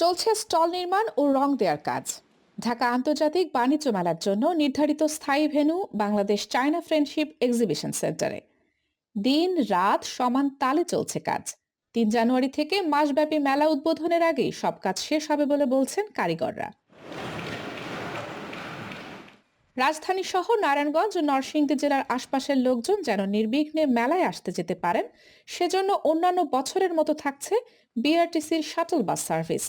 চলছে স্টল নির্মাণ ও রং দেওয়ার কাজ। ঢাকা আন্তর্জাতিক বাণিজ্য মেলার জন্য নির্ধারিত স্থায়ী venue Bangladesh China friendship exhibition সেন্টারে। দিন রাত সমান তালে চলছে কাজ। তিন জানুয়ারি থেকে মাসব্যাপী মেলা উদ্বোধনের আগেই সব কাজ শেষ হবে বলে বলছেন কারিগররা। রাজধানী সহ নারায়ণগঞ্জ ও নরসিংদী জেলার আশপাশের লোকজন যেন নির্বিঘ্নে মেলায় আসতে যেতে পারেন, সেজন্য অন্যান্য বছরের মতো থাকছে বিআরটিসির শাটল বাস সার্ভিস।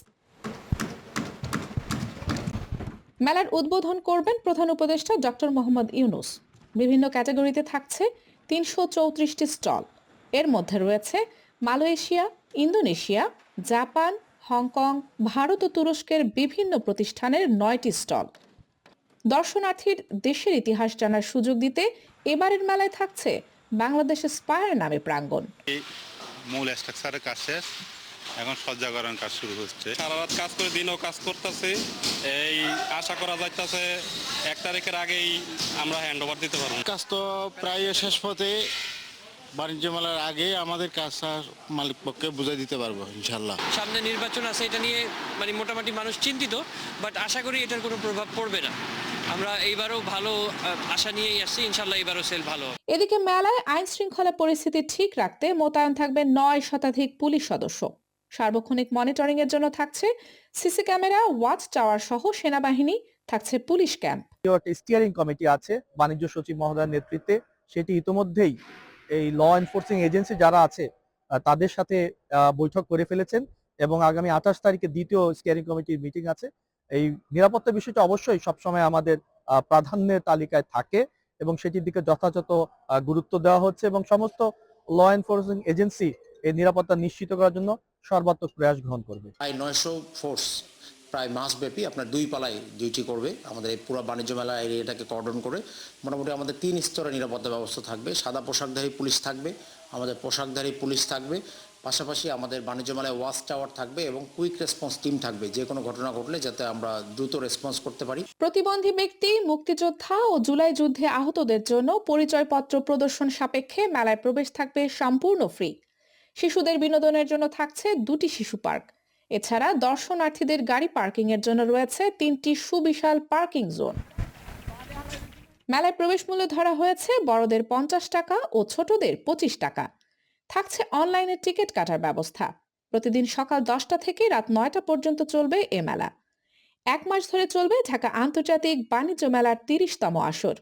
মেলার উদ্বোধন করবেন প্রধান উপদেষ্টা ডক্টর মোহাম্মদ ইউনুস। বিভিন্ন ক্যাটাগরিতে থাকছে তিনশো চৌত্রিশটি স্টল। এর মধ্যে রয়েছে Malaysia, Indonesia, Japan, Hong Kong, Bharat ও তুরস্কের বিভিন্ন প্রতিষ্ঠানের নয়টি স্টল। দর্শনার্থীর দেশের ইতিহাস জানার সুযোগ দিতে এবারের মেলায় থাকছে বাংলাদেশের স্পায়ার নামে প্রাঙ্গণ। এখন সজ্জাকরণ কাজ শুরু হচ্ছে। সারা রাত কাজ করে দিনও কাজ করতেছি। এই আশা করা যাইতেছে এক তারিখের আগেই আমরা হ্যান্ড ওভার দিতে পারব। কাজ তো প্রায় শেষ পথে বাণিজ্য মেলার আগে আমাদের কাজ মালিক পক্ষে বুঝাই দিতে পারব ইনশাল্লাহ সামনে নির্বাচন আছে এটা নিয়ে মানে মোটামুটি মানুষ চিন্তিত বাট আশা করি এটার কোনো প্রভাব পড়বে না। আমরা এইবারও ভালো আশা নিয়েই আসছি ইনশাল্লাহ এবারও সেল ভালো এদিকে মেলায় আইন শৃঙ্খলা পরিস্থিতি ঠিক রাখতে মোতায়েন থাকবে নয় শতাধিক পুলিশ সদস্য। সার্বক্ষণিক মনিটরিং এর জন্য থাকছে সিসি ক্যামেরা, ওয়াচ টাওয়ার সহ সেনাবাহিনী, থাকছে পুলিশ ক্যাম্প। স্টিয়ারিং কমিটি আছে, বাণিজ্য সচিব মহোদয়ের নেতৃত্বে। সেটি ইতোমধ্যেই এই ল এনফোর্সিং এজেন্সি যারা আছে তাদের সাথে বৈঠক করে ফেলেছেন এবং আগামী আঠাশ তারিখে দ্বিতীয় স্টিয়ারিং কমিটির মিটিং আছে। এই নিরাপত্তা বিষয়টা অবশ্যই সবসময় আমাদের প্রাধান্যের তালিকায় থাকে এবং সেটির দিকে যথাযথ গুরুত্ব দেওয়া হচ্ছে এবং সমস্ত ল এনফোর্সিং এজেন্সি এই নিরাপত্তা নিশ্চিত করার জন্য সর্বাত্মক প্রয়াস গ্রহণ করবে। প্রায় নয়শো ফোর্স প্রায় মাসব্যাপী আপনার দুই পালায় ডিউটি করবে। আমাদের এই পুরো বাণিজ্য মেলা এরিয়াটাকে কর্ডন করে। মোটামুটি আমাদের তিন স্তরে নিরাপত্তা ব্যবস্থা থাকবে। সাদা পোশাকধারী পুলিশ থাকবে আমাদের পোশাকধারী পুলিশ থাকবে। পাশাপাশি আমাদের বাণিজ্য মেলায় ওয়াচ টাওয়ার থাকবে এবং কুইক রেসপন্স টিম থাকবে। যে কোনো ঘটনা ঘটলে যাতে আমরা দ্রুত রেসপন্স করতে পারি। প্রতিবন্ধী ব্যক্তি মুক্তিযোদ্ধা ও জুলাই যুদ্ধে আহতদের জন্য পরিচয়পত্র প্রদর্শন সাপেক্ষে মেলায় প্রবেশ থাকবে সম্পূর্ণ ফ্রি শিশুদের বিনোদনের জন্য থাকছে দুটি শিশু পার্ক। এছাড়া দর্শনার্থীদের গাড়ি পার্কিং এর জন্য রয়েছে তিনটি সুবিশাল পার্কিং জোন। মেলায় প্রবেশ মূল্য ধরা হয়েছে বড়দের পঞ্চাশ টাকা ও ছোটদের পঁচিশ টাকা। থাকছে অনলাইনে টিকিট কাটার ব্যবস্থা। প্রতিদিন সকাল দশটা থেকে রাত নয়টা পর্যন্ত চলবে এ মেলা। এক মাস ধরে চলবে ঢাকা আন্তর্জাতিক বাণিজ্য মেলার তিরিশতম আসর।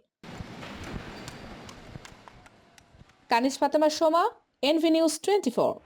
কানিজ ফাতেমা সোমা News 24.